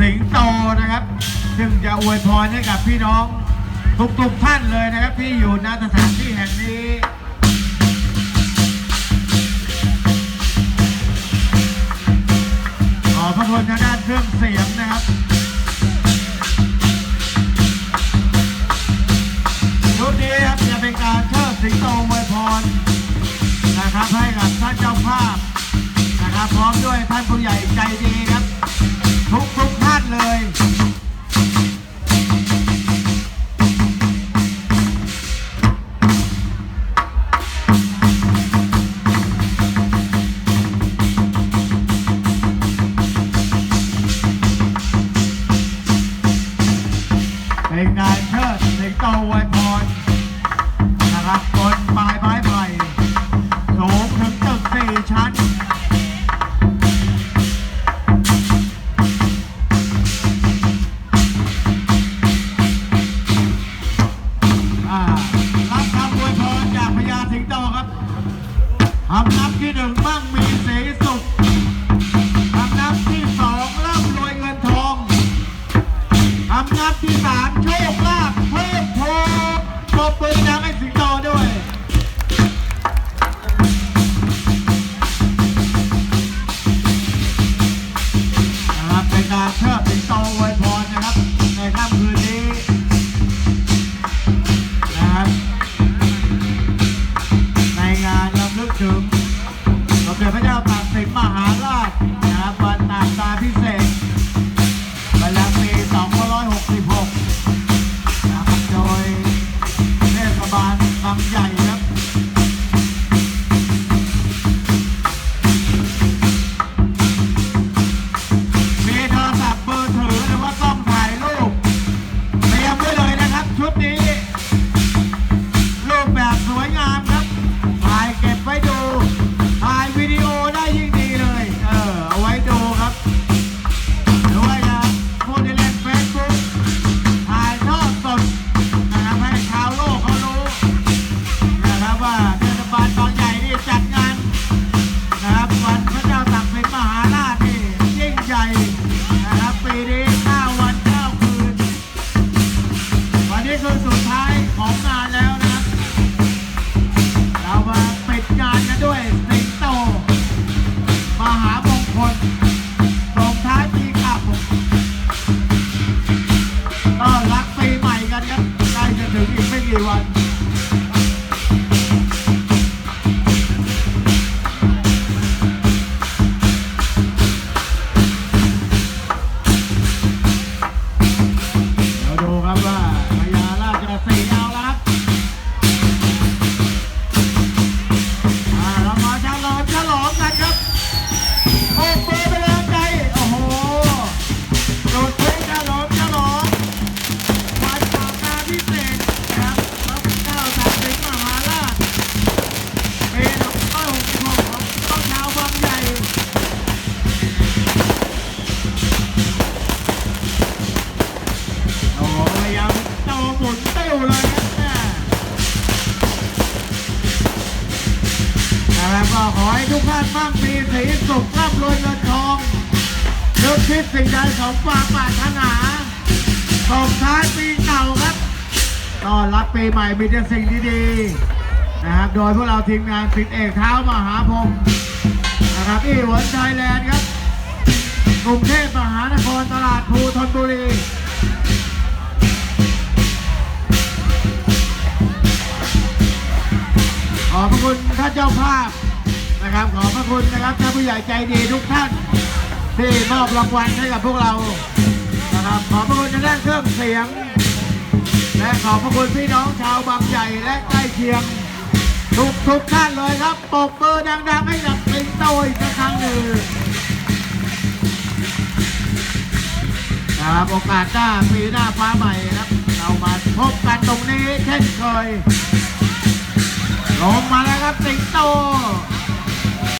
สิงโตนะครับ ซึ่งจะอวยพรให้กับพี่น้องทุกๆท่านเลยนะครับ ที่อยู่ณสถานที่แห่งนี้ขอพระคุณทางด้านเครื่องเสียงนะครับ ชุดนี้ครับจะเป็นการเชิดสิงโตอวยพรนะครับให้กับท่านเจ้าภาพนะครับพร้อมด้วยท่านผู้ใหญ่ใจดี เป็นายเชิดสิงโตไวพรนะครับบนปลายไม้ไผ่สูงถึงตึกสี่ชั้นา ก็ขอให้ทุกท่านมั่งมีสีสุขร่ำรวยเงินทองนึกคิดสิ่งใดสมความปรารถนาส่งท้ายปีเก่าครับต้อนรับปีใหม่มีแต่สิ่งดีๆนะครับ โดยพวกเราทีมงานสิทธิเอกเท้ามหาพรหมนะครับอีหวนไทยแลนด์ครับกรุงเทพมหานครตลาดภูธนบุรีขอบพระคุณท่านเจ้าภาพ นะครับ ขอบพระคุณนะครับท่านผู้ใหญ่ใจดีทุกท่านที่มอบรางวัลให้กับพวกเรานะครับ ขอบพระคุณทางด้านเครื่องเสียง และขอบพระคุณพี่น้องชาวบางใหญ่และใกล้เคียง ทุกทุกท่านเลยครับปรบมือดังๆให้กับสิงโตอีกสักครั้งหนึ่งนะครับโอกาสหน้าปีหน้าฟ้าใหม่นะครับ เรามาพบกันตรงนี้เช่นเคยลงมาแล้วครับสิงโต